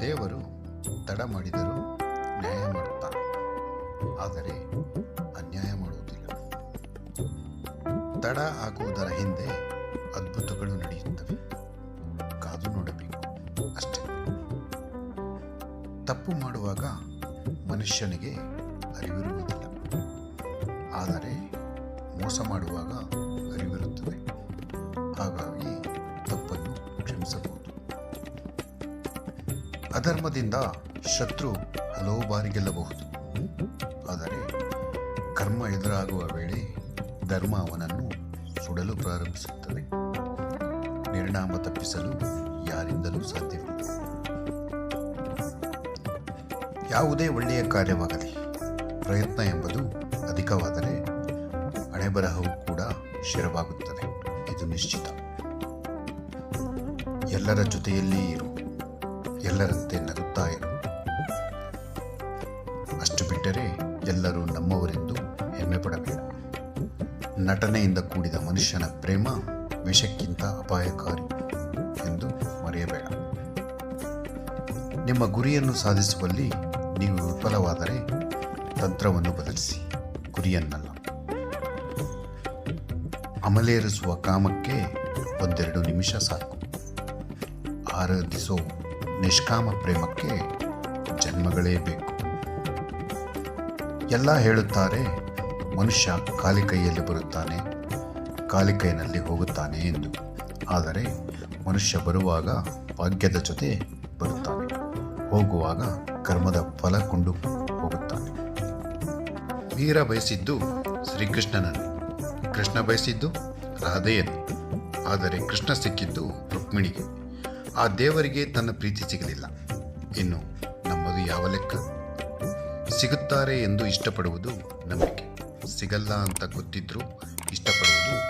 ದೇವರು ತಡ ಮಾಡಿದರೂ ನ್ಯಾಯ ಮಾಡುತ್ತಾನೆ ಆದರೆ ಅನ್ಯಾಯ ಮಾಡುವುದಿಲ್ಲ. ತಡ ಆಗುವುದರ ಹಿಂದೆ ಅದ್ಭುತಗಳು ನಡೆಯುತ್ತವೆ. ಕಾದು ನೋಡಬೇಕು. ಅಷ್ಟೇ. ತಪ್ಪು ಮಾಡುವಾಗ ಮನುಷ್ಯನಿಗೆ ಅರಿವಿರುವುದಿಲ್ಲ. ಆದರೆ ಮೋಸ ಮಾಡುವಾಗ ಅರಿವಿರುತ್ತದೆ. ಹಾಗಾಗಿ ಅಧರ್ಮದಿಂದ ಶತ್ರು ಹಲವು ಬಾರಿ ಗೆಲ್ಲಬಹುದು. ಆದರೆ ಕರ್ಮ ಎದುರಾಗುವ ವೇಳೆ ಧರ್ಮ ಅವನನ್ನು ಸುಡಲು ಪ್ರಾರಂಭಿಸುತ್ತದೆ. ನಿರ್ಣಾಮ ತಪ್ಪಿಸಲು ಯಾರಿಂದಲೂ ಸಾಧ್ಯವಿಲ್ಲ. ಯಾವುದೇ ಒಳ್ಳೆಯ ಕಾರ್ಯವಾಗಲಿ, ಪ್ರಯತ್ನ ಎಂಬುದು ಅಧಿಕವಾದರೆ ಹಣೆಬರಹವು ಕೂಡ ಶಿರವಾಗುತ್ತದೆ. ಇದು ನಿಶ್ಚಿತ. ಎಲ್ಲರ ಜೊತೆಯಲ್ಲಿ ಎಲ್ಲರಂತೆ ನಗುತ್ತಾ ಇರು. ಅಷ್ಟು ಬಿಟ್ಟರೆ ಎಲ್ಲರೂ ನಮ್ಮವರೆಂದು ಹೆಮ್ಮೆ ಪಡಬೇಡ ನಟನೆಯಿಂದ ಕೂಡಿದ ಮನುಷ್ಯನ ಪ್ರೇಮ ವಿಷಕ್ಕಿಂತ ಅಪಾಯಕಾರಿ ಎಂದು ಮರೆಯಬೇಡ. ನಿಮ್ಮ ಗುರಿಯನ್ನು ಸಾಧಿಸುವಲ್ಲಿ ನೀವು ವಿಫಲವಾದರೆ ತಂತ್ರವನ್ನು ಬದಲಿಸಿ, ಗುರಿಯನ್ನಲ್ಲ. ಅಮಲೇರಿಸುವ ಕಾಮಕ್ಕೆ ಒಂದೆರಡು ನಿಮಿಷ ಸಾಕು. ಆರಾಧಿಸೋ ನಿಷ್ಕಾಮ ಪ್ರೇಮಕ್ಕೆ ಜನ್ಮಗಳೇ ಬೇಕು. ಎಲ್ಲ ಹೇಳುತ್ತಾರೆ, ಮನುಷ್ಯ ಖಾಲಿ ಕೈಯಲ್ಲಿ ಬರುತ್ತಾನೆ ಖಾಲಿ ಕೈನಲ್ಲಿ ಹೋಗುತ್ತಾನೆ ಎಂದು. ಆದರೆ ಮನುಷ್ಯ ಬರುವಾಗ ಭಾಗ್ಯದ ಜೊತೆ ಬರುತ್ತಾನೆ, ಹೋಗುವಾಗ ಕರ್ಮದ ಫಲ ಕೊಂಡು ಹೋಗುತ್ತಾನೆ. ವೀರ ಬಯಸಿದ್ದು ಶ್ರೀಕೃಷ್ಣನನ್ನು, ಕೃಷ್ಣ ಬಯಸಿದ್ದು ರಾಧೆಯನ್ನು, ಆದರೆ ಕೃಷ್ಣ ಸಿಕ್ಕಿದ್ದು ರುಕ್ಮಿಣಿಗೆ. ಆ ದೇವರಿಗೆ ತನ್ನ ಪ್ರೀತಿ ಸಿಗಲಿಲ್ಲ. ಇನ್ನು ನಮ್ಮದು ಯಾವ ಲೆಕ್ಕ? ಸಿಗುತ್ತಾರೆ ಎಂದು ಇಷ್ಟಪಡುವುದು ನಂಬಿಕೆ. ಸಿಗಲ್ಲ ಅಂತ ಗೊತ್ತಿದ್ರೂ ಇಷ್ಟಪಡುವುದು